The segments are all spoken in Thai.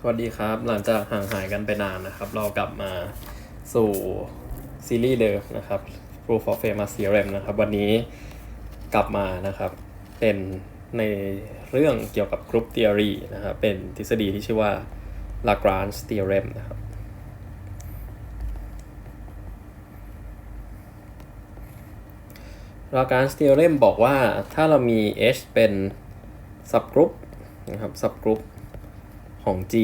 สวัสดีครับ หลังจากห่างหายกันไปนานนะครับ เรากลับมาสู่ซีรีส์เดิมนะครับ Proof of Famous Theorem นะครับ วันนี้กลับมานะครับ เป็นในเรื่องเกี่ยวกับ Group Theory นะครับ เป็นทฤษฎีที่ชื่อว่า Lagrange Theorem นะครับ Lagrange Theorem บอกว่าถ้าเรามี H เป็น subgroup นะครับ subgroup ของ G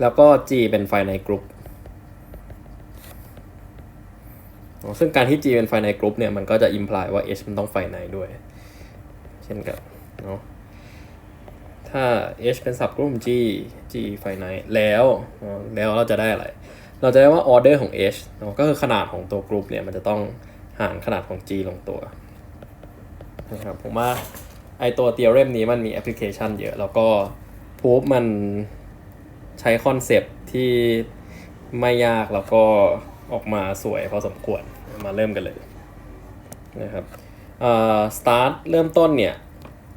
แล้วก็ G เป็นไฟในกรุ๊ปซึ่งการที่ G เป็นไฟในกรุ๊ปเนี่ยมันก็จะ imply ว่า H มันต้องไฟในด้วย เช่นกันเนาะถ้า H เป็นสับกลุ่ม G G ไฟในแล้วแล้วเราจะได้อะไร เราจะได้ว่า order ของ H เนอะก็คือขนาดของตัวกรุ๊ปเนี่ยมันจะต้องหารขนาดของ G ลงตัวนะครับผมว่าไอตัว theorem นี้มันมีแอปพลิเคชันเยอะ แล้วก็ พูฟมันใช้คอนเซปที่ไม่ยากแล้วก็ออกมาสวยพอสมควรมาเริ่มกันเลยนะครับเอ่อ start เริ่มต้นเนี่ย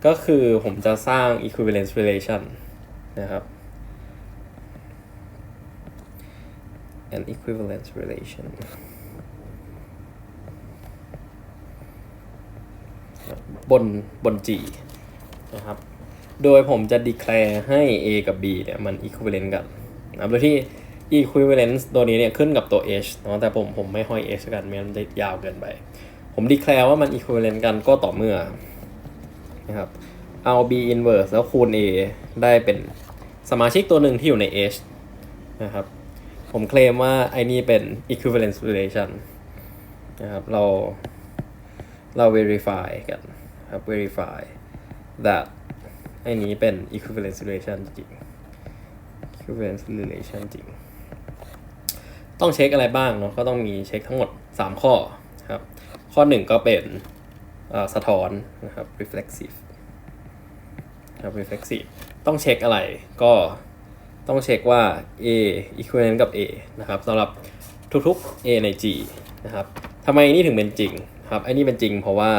ก็คือผมจะสร้าง equivalence relation นะครับ an equivalence relation บนบน G นะครับ โดยผมจะ declare ให้ A กับ B เนี่ยมัน equivalent กันนะครับโดยที่ equivalence ตัวนี้เนี่ยขึ้นกับตัว h เนาะแต่ผมผมไม่ห้อย h กันไม่งั้นมันจะยาวเกินไป ผม declare ว่ามัน equivalent กันก็ต่อเมื่อนะครับเอา b inverse แล้วคูณ a ได้เป็นสมาชิกตัวหนึ่งที่อยู่ใน h นะครับผมเคลมว่าไอ้นี่เป็น equivalence relation นะครับเราเรา verify กันครับ verify that ไอ้นี้เป็น equivalence relation จริง equivalence relation จริง ต้องเช็คอะไรบ้างเนาะ ก็ต้องมีเช็คทั้งหมด 3 ข้อครับ ข้อ 1 ก็เป็นสะท้อนนะครับ reflexive ครับ reflexive ต้องเช็คอะไรก็ต้องเช็คว่า A equivalent กับ A นะครับสำหรับทุกๆ A ใน G นะครับทำไมนี่ถึงเป็นจริงครับไอ้นี่เป็นจริงเพราะว่า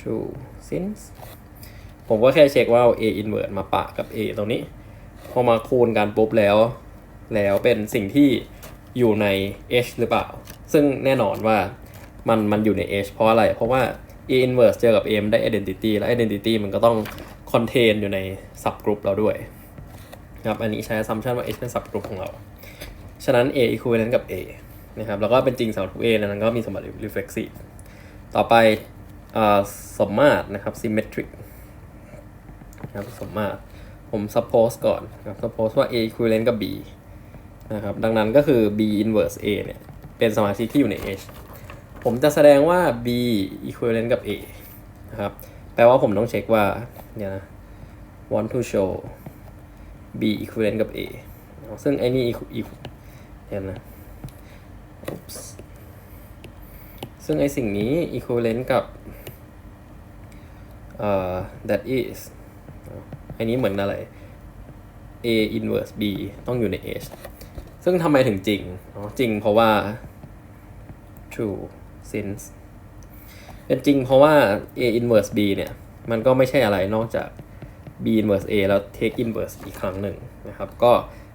true since ผมก็แค่เช็คว่าเอา a inverse มาปะกับ a ตรงนี้ พอมาคูณกันปุ๊บแล้ว แล้วเป็นสิ่งที่อยู่ใน h หรือเปล่า ซึ่งแน่นอนว่ามันมันอยู่ใน h เพราะอะไร เพราะว่า a inverse เจอกับ a มันได้ identity และ identity มันก็ต้อง contain อยู่ใน subgroup เราด้วยนะครับ อันนี้ใช้ assumption ว่า h เป็น subgroup ของเรา ฉะนั้น a equivalent กับ a นะครับ แล้วก็เป็นจริงสำหรับทุก a นั้นก็มีสมบัติ reflexive ต่อไปอสมมาตรนะครับ symmetric นะครับสมมาตรผม suppose ก่อนนะครับ suppose ว่า a equivalent กับ b นะครับดังนั้นก็คือ b inverse a เนี่ยเป็นสมาชิกที่อยู่ใน h ผมจะแสดงว่า b equivalent กับ a นะครับแปลว่าผมต้องเช็คว่าเนี่ยนะ want to show b equivalent กับ a ซึ่งไอ้นี่ equal เนี่ยนะ Oops ซึ่งไอสิ่งนี้ equivalent กับเอ่อ that is อันนี้เหมือนอะไร a inverse b ต้องอยู่ใน h ซึ่งทำไมถึงจริงเนาะจริงเพราะว่า true since เป็นจริงเพราะว่า a inverse b เนี่ย มันก็ไม่ใช่อะไรนอกจาก b inverse a แล้ว take inverse อีกครั้งหนึ่งนะครับ ก็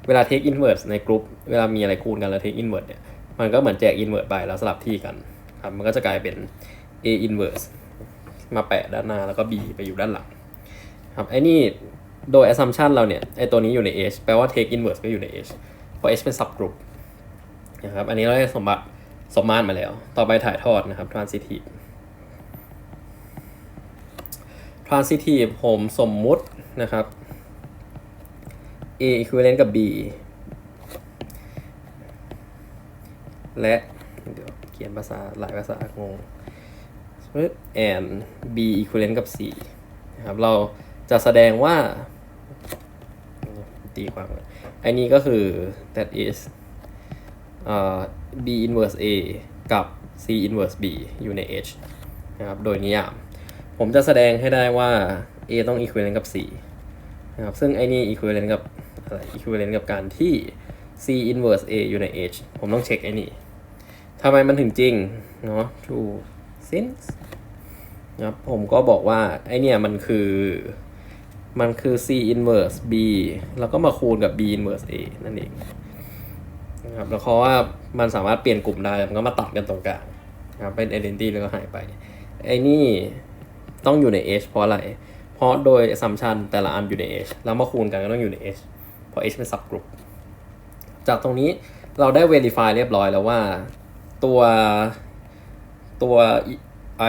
เวลา take inverse ในกลุ่มเวลามีอะไรคูณกันแล้ว take inverse เนี่ย มันก็เหมือนแจก inverse ไปแล้วสลับที่กันครับ มันก็จะกลายเป็น a inverse มาแปะด้านหน้าแล้วก็ b ไปอยู่ด้านหลังครับไอ้นี่ โดย assumption เราเนี่ยไอตัวนี้อยู่ใน h แปลว่า take inverse ก็อยู่ใน h เพราะ h เป็น subgroup นะครับ อันนี้เราได้สมบัติสมมาตรมาแล้ว ต่อไปถ่ายทอดนะครับ transitive transitive ผมสมมุตินะครับ a equivalent กับ b และ เดี๋ยวเขียนภาษาหลายภาษางง and b equivalent กับ c นะครับ เราจะแสดงว่า ตีความก่อนไอนี้ก็คือ that is uh, b inverse a กับ c inverse b อยู่ใน h นะครับโดยนิยาม ผมจะแสดงให้ได้ว่า a ต้อง equivalent กับ c นะครับซึ่งไอ้นี่ equivalent กับอะไร equivalent กับการที่ c inverse a อยู่ใน h ผมต้องเช็คไอ้นี่ทำไมมันถึงจริงเนาะ true since นะครับผมก็บอกว่าไอเนี่ยมันคือ มันคือ c inverse b แล้วก็มาคูณกับ b inverse a นั่นเองนะครับแล้วเพราะว่ามันสามารถเปลี่ยนกลุ่มได้ มันก็มาตัดกันตรงกลางนะครับเป็น identity แล้วก็หายไป ไอ้นี่ต้องอยู่ใน h เพราะอะไร เพราะโดย assumption แต่ละอันอยู่ใน h แล้วมาคูณกันก็ต้องอยู่ใน h เพราะ h เป็น subgroup จากตรงนี้เราได้ verify เรียบร้อยแล้วว่าตัวตัวไอ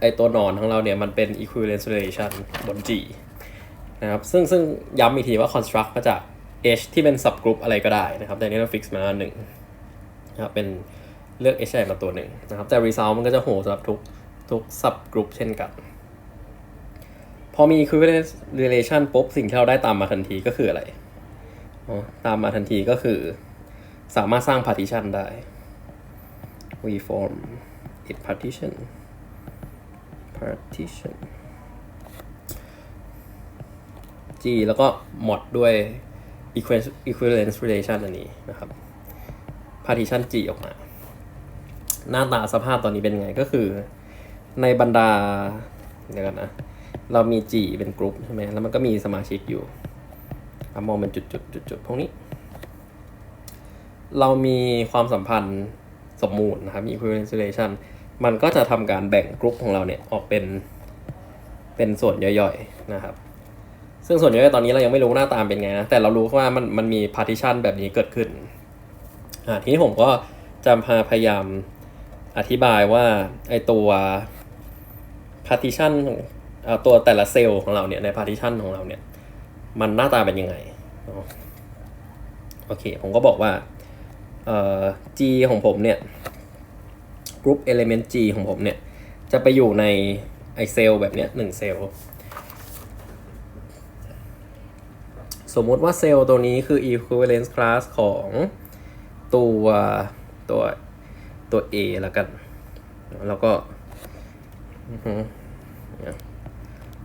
ไอตัวนอนของเราเนี่ยมันเป็น equivalence relation บน G นะครับซึ่งซึ่งย้ำอีกทีว่า construct มาจาก H ที่เป็น subgroup อะไรก็ได้นะครับ แต่นี้เรา fix มาแล้วหนึ่งนะครับเป็นเลือก H ใหญ่มาตัวหนึ่งนะครับ แต่ result มันก็จะโหสำหรับทุกทุก subgroup เช่นกัน พอมี equivalence relation ปุ๊บสิ่งที่เราได้ตามมาทันทีก็คืออะไรอ๋อตามมาทันทีก็คือ สามารถสร้าง partition ได้ we form a partition partition G แล้วก็ mod ด้วย equivalence relation อันนี้นะครับ partition G ออกมา หน้าตาสภาพตอนนี้เป็นไงก็คือ ในบรรดาเดี๋ยวกันนะ เรามี G เป็นกลุ่มใช่ไหมแล้วมันก็มีสมาชิกอยู่เอามองเป็นจุดจุดจุดจุดๆๆพวกนี้ เรามีความสัมพันธ์สมมูลนะครับ equivalence relation มันก็จะทำการแบ่งกลุ่มของเราเนี่ยออกเป็นเป็นส่วนย่อยๆนะครับ ซึ่งส่วนย่อยตอนนี้เรายังไม่รู้หน้าตามเป็นไงนะ แต่เรารู้ว่ามันมันมี partition แบบนี้เกิดขึ้นอ่าทีนี้ผมก็จะพาพยายามอธิบายว่าไอตัว partition ของเอ่อตัวแต่ละเซลล์ของเราเนี่ยใน partition ของเราเนี่ยมันหน้าตาเป็นยังไงโอเค ผมก็บอกว่าเอ่อ G ของผมเนี่ย group element G ของผมเนี่ย จะไปอยู่ในไอเซลแบบเนี้ยหนึ่งเซลสมมุติว่าเซลล์ตัวนี้คือ equivalence class ของตัวตัวตัว A แล้วกัน แล้วก็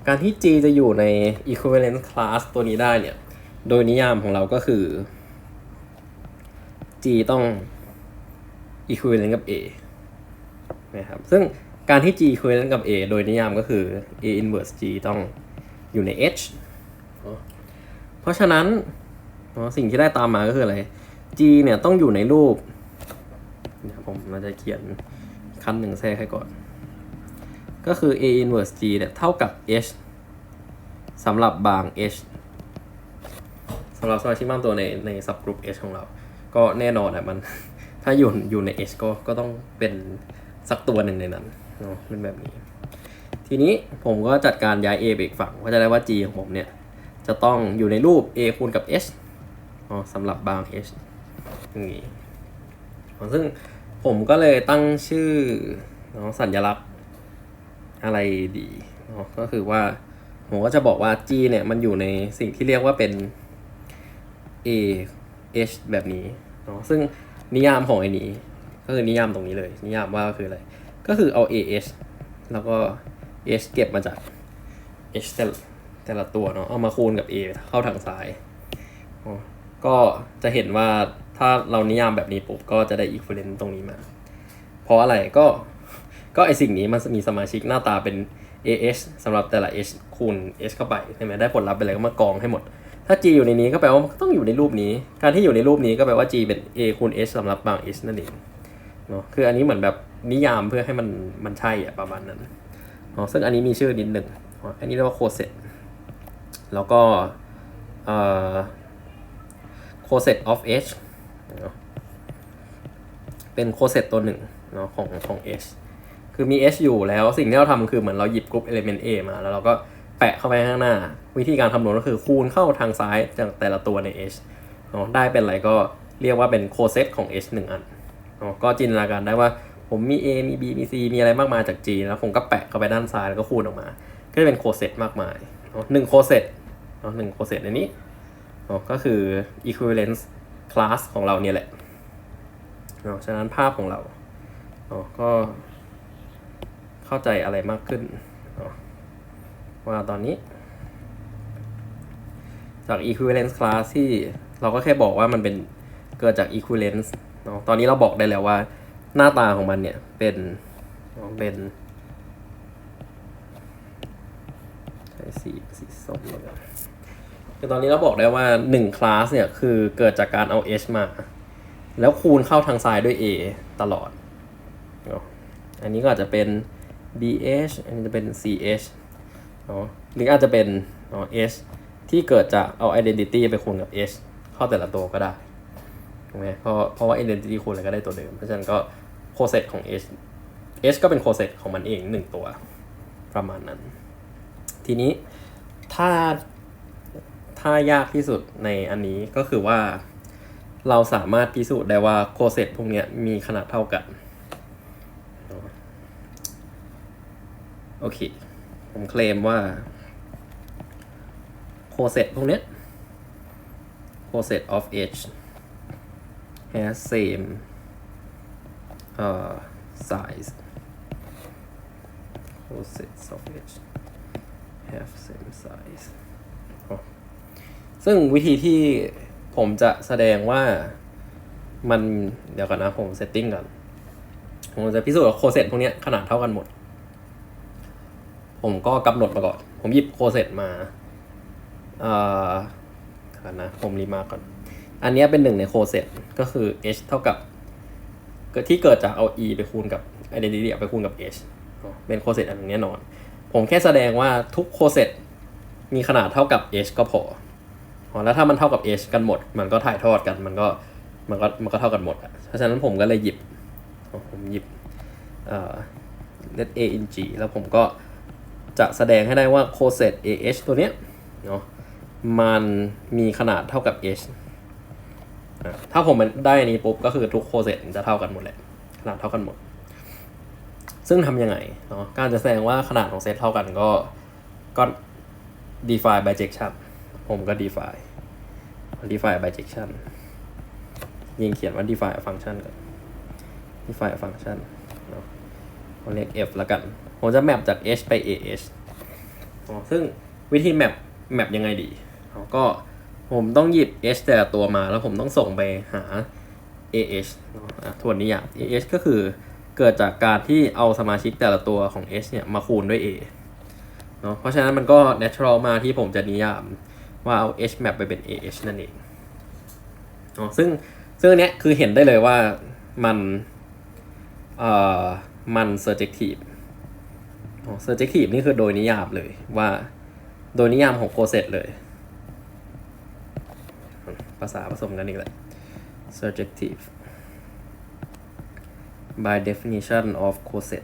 การที่ G จะอยู่ใน equivalence class ตัวนี้ได้เนี่ย โดยนิยามของเราก็คือ G ต้อง equivalent กับ A นะครับ ซึ่งการที่ G equivalent กับ A โดยนิยามก็คือ A inverse G ต้องอยู่ใน H เพราะฉะนั้นอ๋อสิ่งที่ได้ตามมาก็คืออะไร G เนี่ยต้องอยู่ในรูปเดี๋ยวผมเราจะเขียนคันหนึ่งแทรกให้ก่อน ก็คือ A inverse G เนี่ยเท่ากับ H สำหรับบาง H สำหรับสมาชิกบางตัวในใน subgroup H ของเรา ก็แน่นอนอะมัน ถ้าอยู่อยู่ใน H ก็ก็ต้องเป็น สักตัวหนึ่งในนั้นเนาะเป็นแบบนี้ ทีนี้ผมก็จัดการย้าย A ไปอีกฝั่งก็จะได้ว่า G ของผมเนี่ยจะต้องอยู่ในรูป a คูณกับ h อ๋อสำหรับบาง h อย่างนี้ซึ่งผมก็เลยตั้งชื่อเนาะสัญลักษณ์อะไรดีเนาะก็คือว่าผมก็จะบอกว่า g เนี่ยมันอยู่ในสิ่งที่เรียกว่าเป็น a h แบบนี้เนาะซึ่งนิยามของไอ้นี้ ก็คือนิยามตรงนี้เลย นิยามว่าคืออะไร ก็คือเอา a h แล้วก็ h เก็บมาจาก h แต่แต่ละตัวเนาะเอามาคูณกับ a เข้าทางซ้ายก็จะเห็นว่าถ้าเรานิยามแบบนี้ปุ๊บก็จะได้ equivalent ตรงนี้มา เพราะอะไรก็ก็ไอสิ่งนี้มันมีสมาชิกหน้าตาเป็น ah สำหรับแต่ละ h คูณ h เข้าไปใช่ไหมได้ผลลัพธ์ไปเลยก็มากองให้หมด ถ้า g อยู่ในนี้ก็แปลว่าต้องอยู่ในรูปนี้ การที่อยู่ในรูปนี้ก็แปลว่า g เป็น a คูณ h สำหรับบาง h นั่นเอง เนาะคืออันนี้เหมือนแบบนิยามเพื่อให้มันมันใช่อะประมาณนั้นเนาะซึ่งอันนี้มีชื่อนิดหนึ่งอันนี้เรียกว่าโคเซตแล้วก็เอ่อ coset of h เนอะเป็น coset ตัวหนึ่งเนาะของของ h คือมี h อยู่แล้วสิ่งที่เราทำคือเหมือนเราหยิบกรุ๊ป element a มา แล้วเราก็แปะเข้าไปข้างหน้า วิธีการคำนวณก็คือคูณเข้าทางซ้ายจากแต่ละตัวใน h เนาะได้เป็นอะไรก็เรียกว่าเป็น coset ของ h หนึ่งอัน ก็จินตนาการได้ว่าผมมี a มี b มี c มีอะไรมากมายจาก g แล้วผมก็แปะเข้าไปด้านซ้ายแล้วก็คูณออกมา ก็จะเป็น coset มากมายหนึ่งโคเซตหนึ่งโคเซตในนี้ก็คือ equivalence class ของเราเนี่ยแหละเนาะฉะนั้นภาพของเราก็เข้าใจอะไรมากขึ้น ว่าตอนนี้ จาก equivalence class ที่เราก็แค่บอกว่ามันเป็นเกิดจาก equivalence เนาะตอนนี้เราบอกได้แล้วว่า หน้าตาของมันเนี่ยเป็นเนาะเป็นใช้สีสีส้มแล้วกันคือตอนนี้เราบอกได้ว่าหนึ่งคลาสเนี่ยคือเกิดจากการเอา h มา แล้วคูณเข้าทางซ้ายด้วย a ตลอดเนาะอันนี้ก็อาจจะเป็น bh อันนี้จะเป็น ch เนาะหรืออาจจะเป็นเนาะ h ที่เกิดจากเอา identity ไปคูณกับ h เข้าแต่ละตัวก็ได้ ถูกไหมเพราะเพราะว่า identity คูณอะไรก็ได้ตัวเดิม เพราะฉะนั้นก็โคเซตของ h h ก็เป็นโคเซตของมันเองหนึ่งตัว ประมาณนั้น ทีนี้ถ้าถ้ายากที่สุดในอันนี้ก็คือว่าเราสามารถพิสูจน์ได้ว่าโคเซตพวกนี้มีขนาดเท่ากัน โอเค ผมเคลมว่าโคเซตพวกนี้โคเซต of h has same uh, size cosets of h have same size อ๋อซึ่งวิธีที่ผมจะแสดงว่ามันเดี๋ยวก่อนนะผมเซตติ้งก่อนผมจะพิสูจน์ว่าโคเซตพวกนี้ขนาดเท่ากันหมด ผมก็กำหนดมาก่อน ผมหยิบโคเซตมา เอ่อก่อนนะ ผมรีมาก่อน อันนี้เป็นหนึ่งในโคเซตก็คือ h เท่ากับที่เกิดจากเอา e ไปคูณกับ identity ไปคูณกับ h เป็นโคเซตอันนึงแน่นอน ผมแค่แสดงว่าทุกโคเซตมีขนาดเท่ากับ h ก็พอแล้วถ้ามันเท่ากับ h กันหมด มันก็ถ่ายทอดกันมันก็มันก็มันก็เท่ากันหมดอะเพราะฉะนั้นผมก็เลยหยิบผมหยิบเอ่อ let a in g แล้วผมก็จะแสดงให้ได้ว่าโคเซต ah ตัวเนี้ยเนาะมันมีขนาดเท่ากับ h ถ้าผมได้อันนี้ปุ๊บก็คือทุกโคเซตจะเท่ากันหมดแหละขนาดเท่ากันหมด ซึ่งทำยังไงเนาะการจะแสดงว่าขนาดของเซตเท่ากันก็ก็ define bijection ผมก็ define define bijection ยิงเขียนว่า define function ก่อน define function เนาะผมเรียก f แล้วกัน ผมจะแมปจาก h ไป ah อ๋อซึ่งวิธีแมปแมปยังไงดีก็ ผมต้องหยิบ h แต่ละตัวมา แล้วผมต้องส่งไปหา ah ทวนนิยาม ah ก็คือเกิดจากการที่เอาสมาชิกแต่ละตัวของ h เนี่ยมาคูณด้วย a เนาะเพราะฉะนั้นมันก็ natural มาที่ผมจะนิยามว่าเอา h map ไปเป็น ah นั่นเองอ๋อซึ่งซึ่งอันเนี้ยคือเห็นได้เลยว่ามันเอ่อมัน surjective อ๋อ surjective นี่คือโดยนิยามเลยว่า โดยนิยามของโคเซตเลย ภาษาผสมกันอีกแล้ว surjective by definition of coset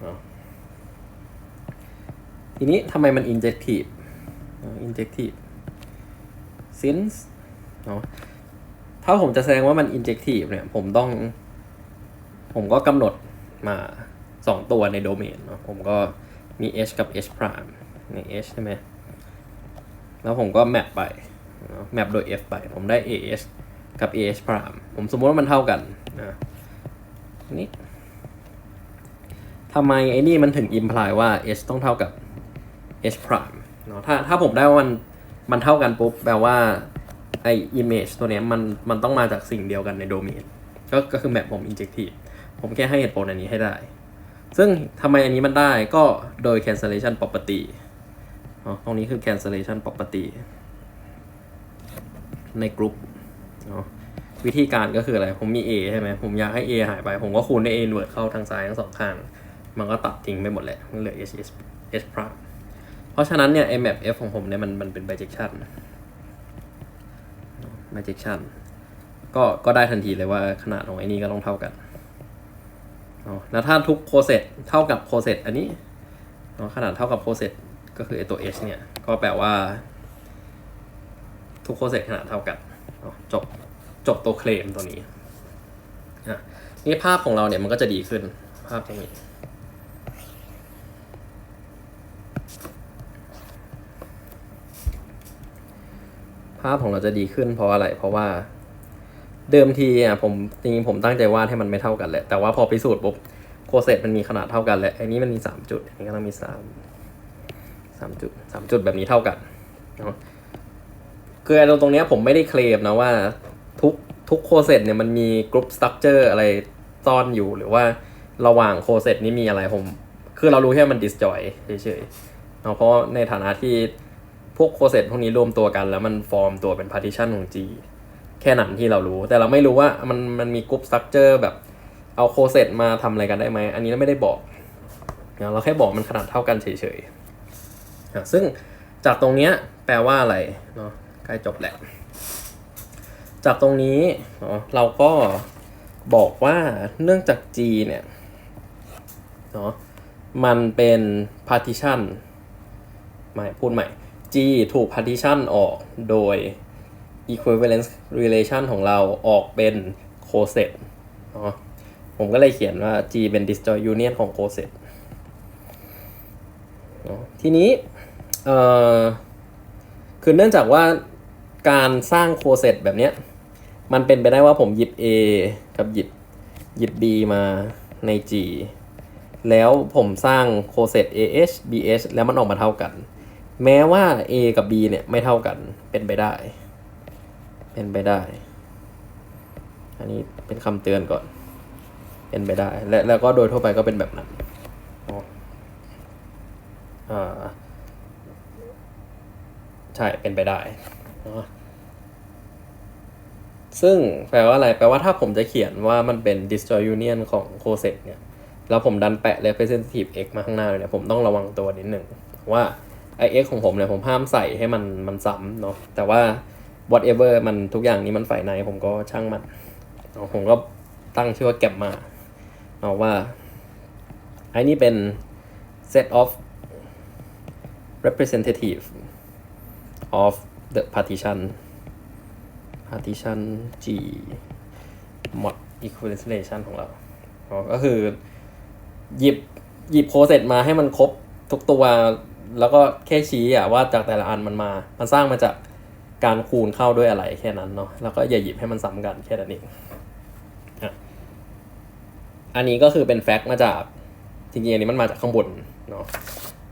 เนอะทีนี้ทำไมมัน injective injective since เนอะถ้าผมจะแสดงว่ามัน injective เนี่ย ผมต้อง ผมก็กำหนดมาสองตัวในโดเมนเนาะผมก็มี h กับ h prime ใน h ใช่ไหม แล้วผมก็แมปไป แมปโดย f ไป ผมได้ ah กับ ah prime ผมสมมติว่ามันเท่ากันนะนี่ทำไมไอ้นี่มันถึง imply ว่า h ต้องเท่ากับ h prime เนาะถ้าถ้าผมได้ว่ามันมันเท่ากันปุ๊บแปลว่าไอ้ image ตัวเนี้ยมันมันต้องมาจากสิ่งเดียวกันในโดเมนก็ก็คือแมปผม injective ผมแค่ให้เหตุผลอันนี้ให้ได้ ซึ่งทำไมอันนี้มันได้ก็โดย cancellation property ตรงนี้คือ cancellation property ในกลุ่มเนาะวิธีการก็คืออะไร ผมมี A ใช่ไหมผมอยากให้ A หายไป ผมก็คูณด้วย A หนวดเข้าทางซ้ายทั้งสองข้าง มันก็ตัดทิ้งไปหมดแหละ มันเหลือ H H H prime เพราะฉะนั้นเนี่ย map f ของผมเนี่ยมันมันเป็น bijection bijection ก็ก็ได้ทันทีเลยว่าขนาดของไอ้นี่ก็ต้องเท่ากันแล้วถ้าทุกโคเซตเท่ากับโคเซตอันนี้ขนาดเท่ากับโคเซตก็คือไอตัว h เนี่ย ก็แปลว่า ทุกโคเซตขนาดเท่ากันจบจบตัวเคลมตัวนี้นี่ภาพของเราเนี่ยมันก็จะดีขึ้นภาพตรงนี้ภาพของเราจะดีขึ้นเพราะอะไร เพราะว่าเดิมทีอะผมจริงๆผมตั้งใจวาดให้มันไม่เท่ากันแหละ แต่ว่าพอพิสูจน์ปุ๊บโคเซตมันมีขนาดเท่ากันแหละไอ้นี้มันมีสามจุดอันนี้ก็ต้องมีสามสามจุดสามจุดแบบนี้เท่ากันเนาะ คือตรงตรงเนี้ยผมไม่ได้เคลมนะว่าทุกทุกโคเซตเนี่ยมันมีกรุ๊ปสตั๊กเจอร์อะไรซ่อนอยู่หรือว่าระหว่างโคเซตนี้มีอะไรผม คือเรารู้แค่มันดิสจอยเฉยๆเนาะเพราะในฐานะที่พวกโคเซตพวกนี้รวมตัวกัน แล้วมันฟอร์มตัวเป็น partition ของ G แค่นั้นที่เรารู้ แต่เราไม่รู้ว่ามันมันมีกรุ๊ปสตรัคเจอร์แบบเอาโคเซตมาทำอะไรกันได้ไหม อันนี้เราไม่ได้บอกนะเราแค่บอกมันขนาดเท่ากันเฉยๆอะซึ่งจากตรงเนี้ยแปลว่าอะไรเนาะ ใกล้จบแล้วจากตรงนี้เนาะเราก็บอกว่าเนื่องจาก G เนี่ยเนาะมันเป็น partition ไม่พูดใหม่ G ถูก partition ออกโดย equivalence relation ของเราออกเป็น coset เนาะผมก็เลยเขียนว่า G เป็น disjoint union ของ coset เนาะทีนี้ เอ่อ คือเนื่องจากว่า การสร้าง coset แบบเนี้ยมันเป็นไปได้ว่าผมหยิบ A กับหยิบหยิบ B มาใน G แล้วผมสร้างโคเซต AH BH แล้วมันออกมาเท่ากัน แม้ว่า A กับ B เนี่ยไม่เท่ากันเป็นไปได้ เป็นไปได้ อันนี้เป็นคำเตือนก่อน เป็นไปได้ และแล้วก็โดยทั่วไปก็เป็นแบบนั้นอ๋ออ่าใช่เป็นไปได้ เนาะซึ่งแปลว่าอะไร แปลว่าถ้าผมจะเขียนว่ามันเป็น disjoint union ของ coset เนี่ย แล้วผมดันแปะ representative x มาข้างหน้าเลยเนี่ย ผมต้องระวังตัวนิดหนึ่งว่าไอ x ของผมเนี่ย ผมห้ามใส่ให้มันมันซ้ำเนาะ แต่ว่า whatever มันทุกอย่างนี้มันฝ่ายในผมก็ช่างมันเนาะผมก็ตั้งชื่อว่าแกมมาเนาะว่าไอ้นี่เป็น set of representative of the partition partition G mod equivalence relation ของเรา ก็คือ หยิบหยิบโคเซตมาให้มันครบทุกตัว แล้วก็แค่ชี้อะว่าจากแต่ละอันมันมา มันสร้างมาจากการคูณเข้าด้วยอะไรแค่นั้นเนาะ แล้วก็อย่าหยิบให้มันซ้ำกันแค่นั้นเองอะอันนี้ก็คือเป็นแฟกต์มาจากจริงๆอันนี้มันมาจากข้างบนเนาะ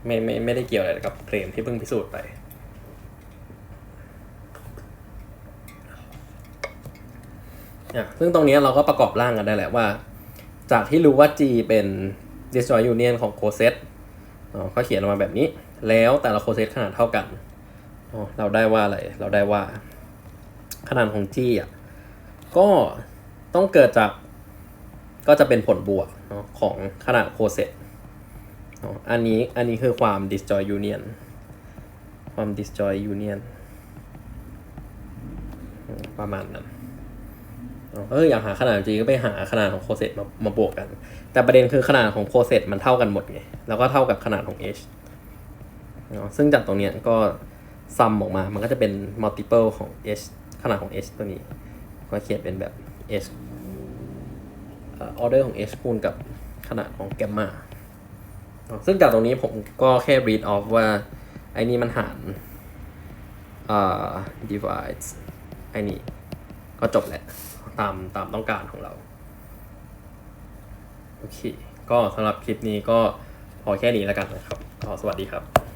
ไม่ไม่ไม่ได้เกี่ยวอะไรกับเคลมที่เพิ่งพิสูจน์ไป อะ ซึ่งตรงนี้เราก็ประกอบร่างกันได้แหละว่า จากที่รู้ว่า G เป็น disjoint union ของ coset อ๋อก็เขียนออกมาแบบนี้ แล้วแต่ละ coset ขนาดเท่ากัน เราได้ว่าอะไร เราได้ว่า ขนาดของ G อะ ก็ต้องเกิดจาก ก็จะเป็นผลบวกของขนาด coset อ๋ออันนี้ อันนี้คือความ disjoint union ความ disjoint union ประมาณนั้น เอออยากหาขนาดจริงก็ไปหาขนาดของโคเซตมามาบวกกัน แต่ประเด็นคือขนาดของโคเซตมันเท่ากันหมดไง แล้วก็เท่ากับขนาดของ h เนาะซึ่งจากตรงเนี้ยก็ซัมออกมา มันก็จะเป็น multiple ของ h ขนาดของ h ตัวนี้ ก็เขียนเป็นแบบ h เอ่อ order ของ h คูณกับขนาดของแกมมาซึ่งจากตรงนี้ผมก็แค่ read off ว่า ไอ้นี่มันหารอ่า divide ไอ้นี่ก็จบแหละ ตามตามต้องการของเรา โอเค ก็สำหรับคลิปนี้ก็พอแค่นี้แล้วกันนะครับขอสวัสดีครับ